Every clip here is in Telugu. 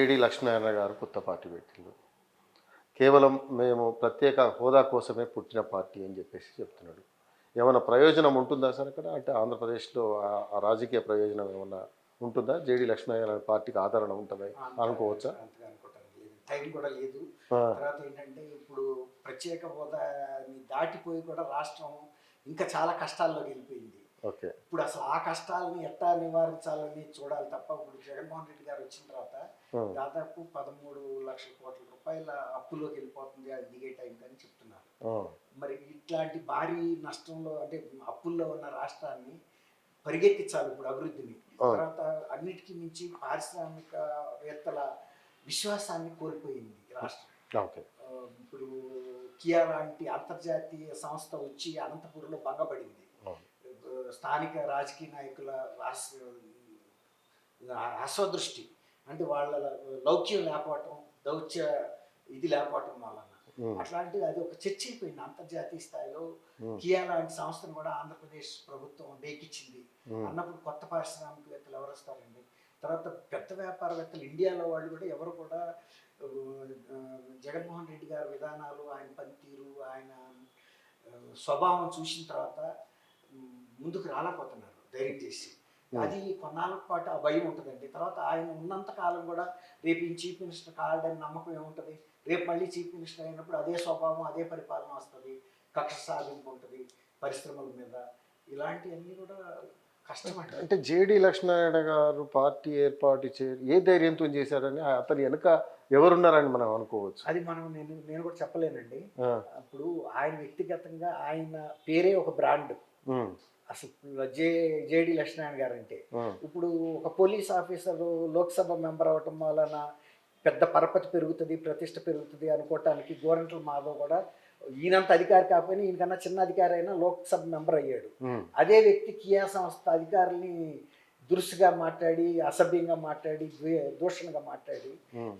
జేడి లక్ష్మీనారాయణ గారు కొత్త పార్టీ పెట్టిండు కేవలం మేము ప్రత్యేక హోదా కోసమే పుట్టిన పార్టీ అని చెప్పేసి చెప్తున్నాడు. ఏమైనా ప్రయోజనం ఉంటుందా సార్ అక్కడ? అంటే ఆంధ్రప్రదేశ్లో ఆ- రాజకీయ ప్రయోజనం ఏమన్నా ఉంటుందా? జేడి లక్ష్మీనారాయణ పార్టీకి ఆదరణ ఉంటుందా? అనుకోవచ్చా? టైం కూడా లేదు. తర్వాత ఏంటంటే ఇప్పుడు ప్రత్యేక హోదాని దాటిపోయి కూడా రాష్ట్రం ఇంకా చాలా కష్టాల్లోకి వెళ్ళిపోయింది. ఇప్పుడు అసలు ఆ కష్టాలని ఎట్టా నివారించాలని చూడాలి తప్ప ఇప్పుడు జగన్మోహన్ రెడ్డి గారు వచ్చిన తర్వాత దాదాపు పదమూడు లక్షల కోట్ల రూపాయల అప్పులోకి వెళ్ళిపోతుంది అది దిగే టైం అని చెప్తున్నారు. మరి ఇట్లాంటి భారీ నష్టంలో అంటే అప్పుల్లో ఉన్న రాష్ట్రాన్ని పరిగెత్తించాలి ఇప్పుడు అభివృద్ధిని. తర్వాత అన్నిటికీ మించి పారిశ్రామికవేత్తల విశ్వాసాన్ని కోల్పోయింది రాష్ట్రం. ఇప్పుడు కియా లాంటి అంతర్జాతీయ సంస్థ వచ్చి అనంతపురంలో భంగపడింది స్థానిక రాజకీయ నాయకుల అస్- అస్వదృష్టి అంటే వాళ్ళ లౌక్యం లేకపోవటం దౌత్య ఇది లేకపోవటం వలన. అట్లాంటిది అది ఒక చర్చ అయిపోయింది అంతర్జాతీయ స్థాయిలో. కియా లాంటి సంస్థను కూడా ఆంధ్రప్రదేశ్ ప్రభుత్వం డేకిచ్చింది అన్నప్పుడు కొత్త పారిశ్రామికవేత్తలు ఎవరు వస్తారండి? తర్వాత పెద్ద వ్యాపారవేత్తలు ఇండియాలో వాళ్ళు కూడా ఎవరు కూడా జగన్మోహన్ రెడ్డి గారి విధానాలు ఆయన పనితీరు ఆయన స్వభావం చూసిన తర్వాత ముందుకు రాలేకపోతున్నారు ధైర్యం చేసి. అది కొన్నాళ్ళ పాటు ఆ భయం ఉంటుందండి. తర్వాత ఆయన ఉన్నంత కాలం కూడా రేపు ఈ చీఫ్ మినిస్టర్ కావాలని నమ్మకం ఏముంటుంది? రేపు మళ్ళీ చీఫ్ మినిస్టర్ అయినప్పుడు అదే స్వభావం అదే పరిపాలన వస్తుంది. కక్ష సాధింపు ఉంటుంది పరిశ్రమల మీద. ఇలాంటివన్నీ కూడా కష్టమండి అంటే జేడి లక్ష్మీనారాయణ గారు పార్టీ ఏర్పాటు చే ఏ ధైర్యంతో చేశారని అతని వెనుక ఎవరున్నారని మనం అనుకోవచ్చు. అది మనం నేను నేను కూడా చెప్పలేనండి. అప్పుడు ఆయన వ్యక్తిగతంగా ఆయన పేరే ఒక బ్రాండ్. అసలు జే జేడి లక్ష్మీనారాయణ గారు అంటే ఇప్పుడు ఒక పోలీస్ ఆఫీసర్ లోక్సభ మెంబర్ అవటం వలన పెద్ద పరపతి పెరుగుతుంది ప్రతిష్ట పెరుగుతుంది అనుకోవటానికి గోరంట్ల మాధవ్ కూడా ఈయనంత అధికారి కాకపోయినా ఈయనకన్నా చిన్న అధికారి అయినా లోక్సభ మెంబర్ అయ్యాడు. అదే వ్యక్తి కియా సంస్థ అధికారుల్ని దురుసుగా మాట్లాడి అసభ్యంగా మాట్లాడి దూషణగా మాట్లాడి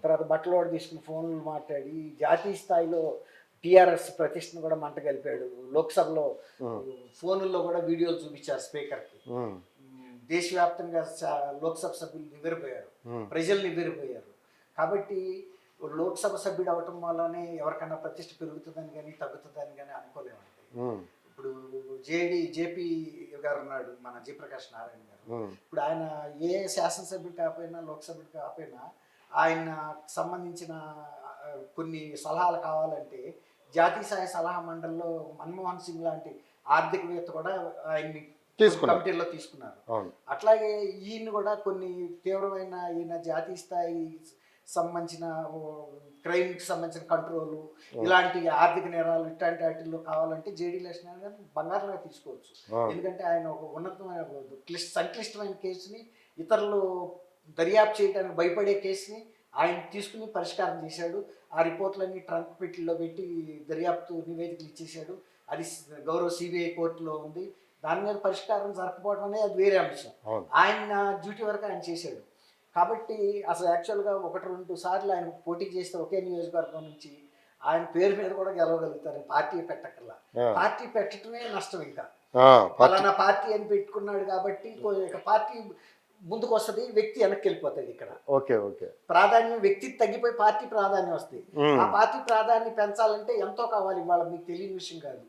తర్వాత బట్టలు తీసుకుని ఫోన్లు మాట్లాడి జాతీయ స్థాయిలో టీఆర్ఎస్ ప్రతిష్టను కూడా మంట కలిపాడు. లోక్సభలో ఫోనుల్లో కూడా వీడియోలు చూపించారు స్పీకర్కి. ఉమ్, దేశవ్యాప్తంగా లోక్సభ సభ్యులు నివ్వెరపోయారు. ప్రజలు నివ్వెరపోయారు. కాబట్టి లోక్సభ సభ్యుడు అవటం వల్లనే ఎవరికైనా ప్రతిష్ట పెరుగుతుందని కానీ తగ్గుతుందని కానీ అనుకోలేమండి. ఇప్పుడు జేడి జేపీ గారు ఉన్నాడు మన జయప్రకాష్ నారాయణ గారు. ఇప్పుడు ఆయన ఏ శాసనసభ్యుడు కాకపోయినా లోక్సభ్యుడు కాకపోయినా ఆయన సంబంధించిన కొన్ని సలహాలు కావాలంటే జాతీయ స్థాయి సలహా మండలిలో మన్మోహన్ సింగ్ లాంటి ఆర్థికవేత్త కూడా ఆయన్ని. కమిటీలో తీసుకున్నారు. అట్లాగే ఈయన కూడా కొన్ని తీవ్రమైన ఈయన జాతీయ స్థాయి సంబంధించిన క్రైమ్కి సంబంధించిన కంట్రోల్ ఇలాంటి ఆర్థిక నేరాలు ఇట్లాంటి వాటిల్లో కావాలంటే జేడీ లక్ష్మణ్ గారిని బంగారంగా తీసుకోవచ్చు. ఎందుకంటే ఆయన ఒక ఉన్నతమైన క్లిష్ట సంక్లిష్టమైన కేసుని ఇతరులు దర్యాప్తు చేయడానికి భయపడే కేసుని ఆయన తీసుకుని పరిష్కారం చేశాడు. ఆ రిపోర్ట్లన్నీ ట్రంక్ పెట్టిలో పెట్టి దర్యాప్తు నివేదికలు ఇచ్చేశాడు. అది గౌరవ సిబిఐ కోర్టులో ఉంది. దాని మీద పరిష్కారం జరగకపోవడం అనేది అది వేరే అంశం. ఆయన డ్యూటీ వరకు ఆయన చేశాడు. కాబట్టి అసలు యాక్చువల్గా ఒకటి రెండు సార్లు ఆయన పోటీ చేస్తే ఒకే నియోజకవర్గం నుంచి ఆయన పేరు మీద కూడా గెలవగలుగుతారు పార్టీ పెట్టక్కర్లా. ఆ, పార్టీ పెట్టడమే నష్టం ఇంకా. పార్టీ పలానా పార్టీ అని పెట్టుకున్నాడు కాబట్టి పార్టీ ముందుకు వస్తుంది వ్యక్తి వెనక్కి వెళ్ళిపోతుంది ఇక్కడ. Okay okay. ప్రాధాన్యం వ్యక్తి తగ్గిపోయి పార్టీ ప్రాధాన్యం వస్తుంది. ఆ పార్టీ ప్రాధాన్యం పెంచాలంటే ఎంతో కావాలి ఇవాళ మీకు తెలియని విషయం కాదు.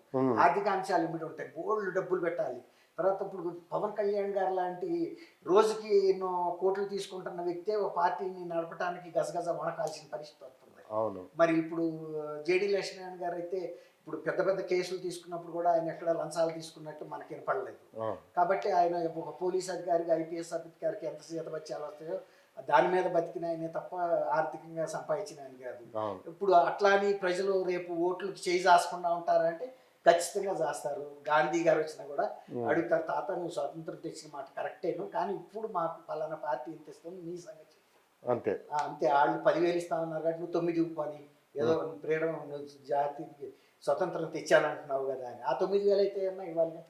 ఆర్థిక అంశాలు ఇమిడి ఉంటాయి? బోల్డ్ డబ్బులు పెట్టాలి. తర్వాత ఇప్పుడు పవన్ కళ్యాణ్ గారు లాంటి రోజుకి ఎన్నో కోట్లు తీసుకుంటున్న వ్యక్తే ఒక పార్టీని నడపడానికి గజగజ వణకాల్సిన పరిస్థితి వస్తుంది. అవును. మరి ఇప్పుడు జేడి లక్ష్మీనారాయణ గారు అయితే ఇప్పుడు పెద్ద పెద్ద కేసులు తీసుకున్నప్పుడు కూడా ఆయన ఎక్కడ లంచాలు తీసుకున్నట్టు మనకి వినపడలేదు. కాబట్టి ఆయన ఒక పోలీస్ అధికారికి ఐపీఎస్ అధికారికి ఎంత సీత బత్యాలు వస్తాయో దాని మీద బతికిన ఆయనే తప్ప ఆర్థికంగా సంపాదించిన ఆయన కాదు. ఇప్పుడు అట్లా అని ప్రజలు రేపు ఓట్లు చేయి జాసకుండా ఉంటారంటే ఖచ్చితంగా చేస్తారు గాంధీ గారు వచ్చినా కూడా అడుగుతారు తాత నువ్వు స్వాతంత్రం తెచ్చిన మాట కరెక్టేను కానీ ఇప్పుడు మాకు పలానా పార్టీ ఇంత ఇస్తాం నీ సంగతి. అంతే. అంతే. వాళ్ళు పదివేలు ఇస్తా ఉన్నారు కాబట్టి నువ్వు తొమ్మిది ఇవ్వని ఏదో ఫ్రీడమ్ జాతికి స్వతంత్రం తెచ్చానంటున్నావు కదా అని. ఆ తొమ్మిది వేలు అయితే ఏమన్నా ఇవ్వాలి?